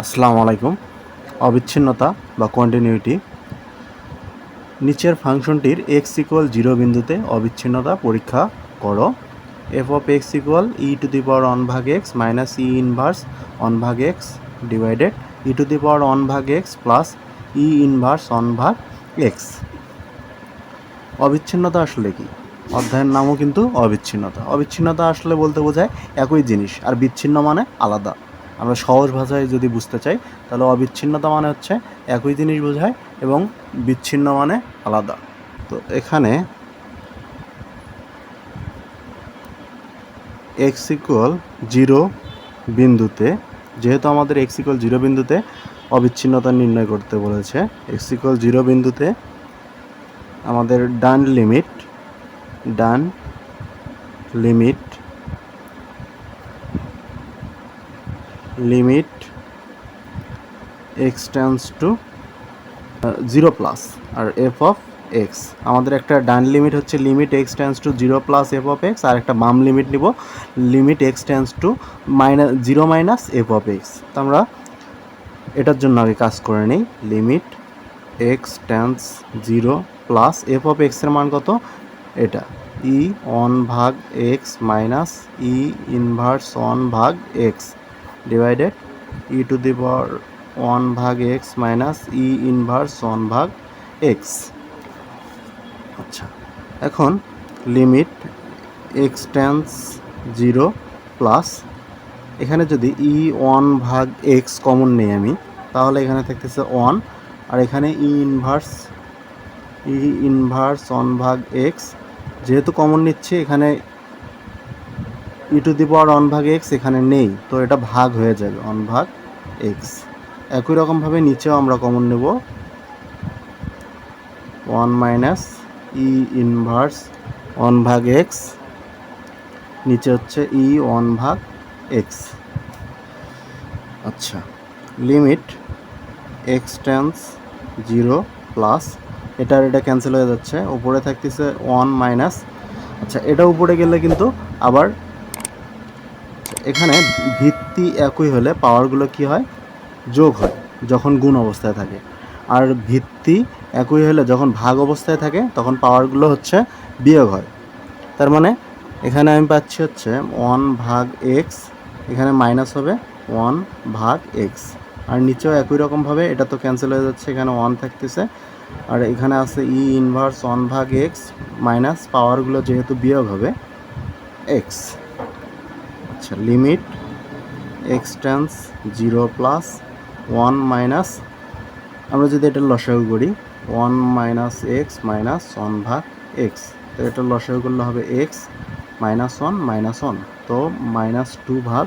আসসালামু আলাইকুম। অবিচ্ছিন্নতা বা কন্টিনিউটি নিচের ফাংশনটির এক্স ইকুয়াল জিরো বিন্দুতে অবিচ্ছিন্নতা পরীক্ষা করো। F of X equal E to the power one ভাগ X minus E inverse one ভাগ X divided E to the power one ভাগ X plus E inverse one ভাগ এক্স অবিচ্ছিন্নতা আসলে কি? অধ্যায়ের নামও কিন্তু অবিচ্ছিন্নতা। অবিচ্ছিন্নতা আসলে বলতে বোঝায় একই জিনিস, আর বিচ্ছিন্ন মানে আলাদা। আমরা সহজ ভাষায় যদি বুঝতে চাই, তাহলে অবিচ্ছিন্নতা মানে হচ্ছে একই জিনিস বোঝায় এবং বিচ্ছিন্ন মানে আলাদা। তো এখানে এক্স ইকুয়াল জিরো বিন্দুতে, যেহেতু আমাদের এক্স ইকুয়াল জিরো বিন্দুতে অবিচ্ছিন্নতা নির্ণয় করতে বলেছে এক্স ইকুয়াল জিরো বিন্দুতে আমাদের ডান limit done limit limit X to zero plus R F of X আমাদের একটা ডান লিমিট হচ্ছে limit X to zero plus F of X আর একটা বাম লিমিট নিব। Limit X to minus zero minus F of X তো আমরা এটার জন্য আগে কাজ করে নিই। Limit X tends zero plus F of এক্সের মান কত? এটা। ই অন ভাগ X minus E inverse one ভাগ X divided E to the power one ভাগ X minus E inverse one ভাগ এক্স আচ্ছা এখন limit X tends zero plus এখানে যদি ই ওয়ান ভাগ এক্স কমন নেই আমি, তাহলে এখানে থাকতেছে ওয়ান আর এখানে E inverse E inverse one ভাগ এক্স যেহেতু কমন নিচ্ছে, এখানে E to the power one ভাগ এক্স এখানে নেই, তো এটা ভাগ হয়ে যাবে ওয়ান ভাগ এক্স একই রকমভাবে নিচেও আমরা কমন নেব। One minus E inverse one ভাগ এক্স নিচে হচ্ছে ই ওয়ান ভাগ এক্স আচ্ছা limit X tends zero plus এটার এটা ক্যান্সেল হয়ে যাচ্ছে। উপরে থাকতেছে ওয়ান মাইনাস আচ্ছা এটা উপরে গেলে কিন্তু আবার এখানে ভিত্তি একই হলে পাওয়ারগুলো কি হয়? যোগ হয়, যখন গুণ অবস্থায় থাকে। আর ভিত্তি একই হলে যখন ভাগ অবস্থায় থাকে, তখন পাওয়ারগুলো হচ্ছে বিয়োগ হয়। তার মানে এখানে আমি পাচ্ছি হচ্ছে ওয়ান ভাগ এক্স এখানে মাইনাস হবে ওয়ান ভাগ এক্স আর নিচেও একই রকমভাবে এটা তো ক্যান্সেল হয়ে যাচ্ছে, এখানে ওয়ান থাকতেছে। আর এখানে আছে ই ইনভার্স ওয়ান ভাগ এক্স মাইনাস পাওয়ারগুলো যেহেতু বিয়োগ হবে এক্স আচ্ছা limit X tends zero plus one minus আমরা যদি এটা লসাগু করি one minus X minus one ভাগ এক্স তো এটা লসাগু করলে হবে X minus one minus one তো মাইনাস টু ভাগ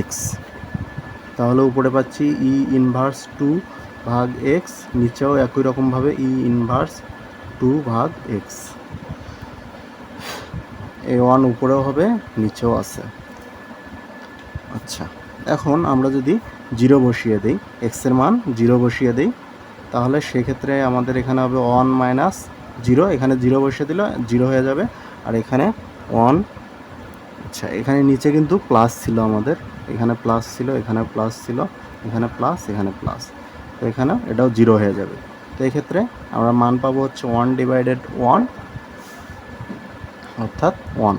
এক্স তাহলে উপরে পাচ্ছি ই ইনভার্স টু ভাগ এক্স নিচেও একই রকমভাবে ই ইনভার্স টু ভাগ এক্স এ ওয়ান উপরেও হবে, নিচেও আছে। আচ্ছা এখন আমরা যদি জিরো বসিয়ে দিই এক্সের মান জিরো বসিয়ে দিই, তাহলে সেক্ষেত্রে আমাদের এখানে হবে ওয়ান মাইনাস জিরো এখানে জিরো বসিয়ে দিলে জিরো হয়ে যাবে, আর এখানে ওয়ান আচ্ছা এখানে নিচে কিন্তু প্লাস ছিল আমাদের, এখানে প্লাস ছিল, এখানে প্লাস ছিল, এখানে প্লাস এখানে প্লাস তো এখানে এটাও জিরো হয়ে যাবে। তো এক্ষেত্রে আমরা মান পাবো হচ্ছে ওয়ান ডিভাইডেড ওয়ান অর্থাৎ ওয়ান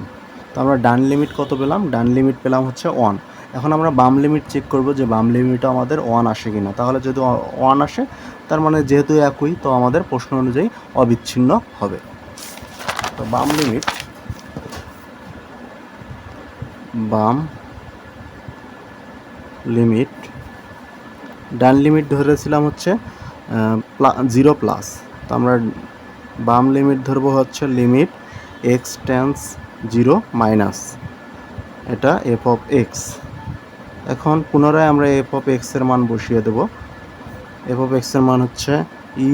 তো আমরা ডান লিমিট কত পেলাম? ডান লিমিট পেলাম হচ্ছে ওয়ান এখন আমরা বাম লিমিট চেক করব যে বাম লিমিটও আমাদের ওয়ান আসে কিনা। তাহলে যদি ওয়ান আসে, তার মানে যেহেতু একই, তো আমাদের প্রশ্ন অনুযায়ী অবিচ্ছিন্ন হবে। তো বাম লিমিট বাম লিমিট ডান লিমিট ধরেছিলাম হচ্ছে জিরো প্লাস তো আমরা বাম লিমিট ধরবো হচ্ছে limit X tends zero minus এটা এফ অফ এক্স এখন পুনরায় আমরা এফ অফ এক্সের মান বসিয়ে দেব। এফ অফ এক্সের মান হচ্ছে E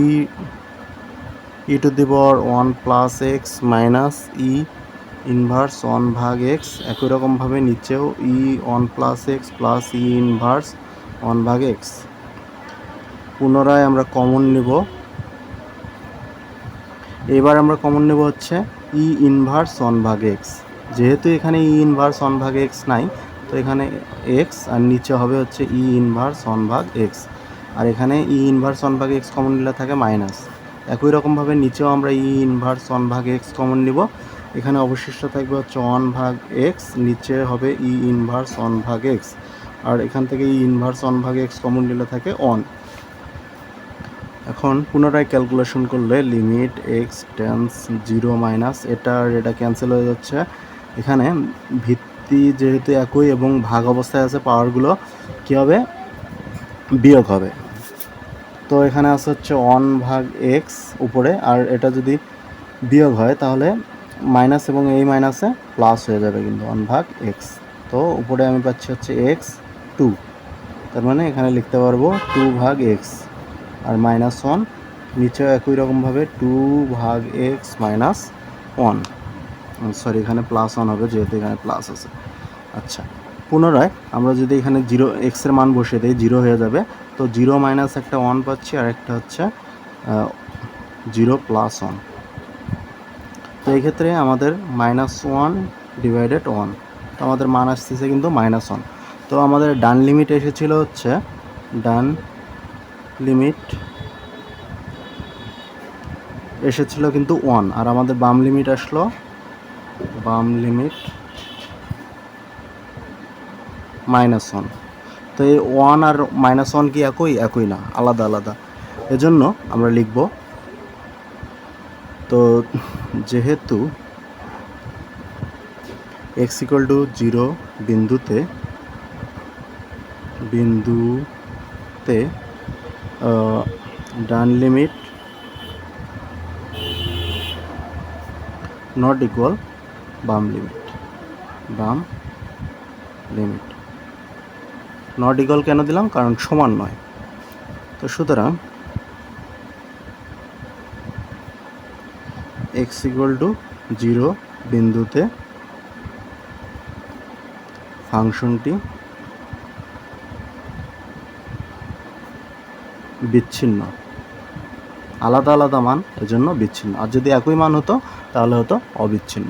E to the power one plus X minus E inverse one ভাগ এক্স একই রকমভাবে নিচেও E one plus X plus E inverse one ভাগ এক্স পুনরায় আমরা কমন নেব। এবার আমরা কমন নেব হচ্ছে ই ইনভার্স ওয়ান ভাগ এক্স যেহেতু এখানে ই ইনভার্স ওয়ান ভাগ এক্স নাই তো এখানে এক্স আর নিচে হবে হচ্ছে ই ইনভার্স ওয়ান ভাগ এক্স আর এখানে ই ইনভার্স ওয়ান ভাগ এক্স কমন নিলে থাকে মাইনাস একই রকমভাবে নিচেও আমরা ই ইনভার্স ওয়ান ভাগ এক্স কমন নিব। এখানে অবশিষ্ট থাকবে হচ্ছে ওয়ান ভাগ এক্স নিচে হবে ই ইনভার্স ওয়ান ভাগ এক্স আর এখান থেকে ই ইনভার্স ওয়ান ভাগ এক্স কমন নিলে থাকে ওয়ান এখন পুনরায় ক্যালকুলেশন করলে limit X tends zero minus এটা আর এটা ক্যান্সেল হয়ে যাচ্ছে। এখানে ভিত্তি যেহেতু একই এবং ভাগ অবস্থায় আছে পাওয়ারগুলো কী হবে? বিয়োগ হবে। তো এখানে আছে হচ্ছে ওয়ান ভাগ এক্স উপরে, আর এটা যদি বিয়োগ হয় তাহলে মাইনাস এবং এই মাইনাসে প্লাস হয়ে যাবে কিন্তু ওয়ান ভাগ এক্স তো উপরে আমি পাচ্ছি হচ্ছে এক্স টু তার মানে এখানে লিখতে পারব টু ভাগ এক্স আর মাইনাস ওয়ান নিচেও একই রকমভাবে টু ভাগ এক্স মাইনাস ওয়ান সরি এখানে প্লাস ওয়ান হবে, যেহেতু এখানে প্লাস আছে। আচ্ছা পুনরায় আমরা যদি এখানে জিরো এক্সের মান বসিয়ে দিই জিরো হয়ে যাবে, তো জিরো মাইনাস একটা ওয়ান পাচ্ছি, আর একটা হচ্ছে জিরো প্লাস ওয়ান তো এই ক্ষেত্রে আমাদের মাইনাস ওয়ান ডিভাইডেড ওয়ান তো আমাদের মান আসতেছে কিন্তু মাইনাস ওয়ান তো আমাদের ডান লিমিট এসেছিল হচ্ছে ডান লিমিট এসেছিল কিন্তু ওয়ান আর আমাদের বাম লিমিট আসলো বাম লিমিট মাইনাস ওয়ান তো এই ওয়ান আর মাইনাস ওয়ান কি একই? একই না, আলাদা আলাদা। এজন্য আমরা লিখব, তো যেহেতু এক্স ইকুয়াল টু জিরো বিন্দুতে বিন্দুতে ডান লিমিট নট ইকুয়াল বাম লিমিট বাম লিমিট নট ইকুয়াল কেন দিলাম? কারণ সমান নয়। তো সুতরাং এক্স ইকুয়াল টু জিরো বিন্দুতে ফাংশনটি বিচ্ছিন্ন। আলাদা আলাদা মান এজন্য বিচ্ছিন্ন। আর যদি একই মান হতো, তাহলে হতো অবিচ্ছিন্ন।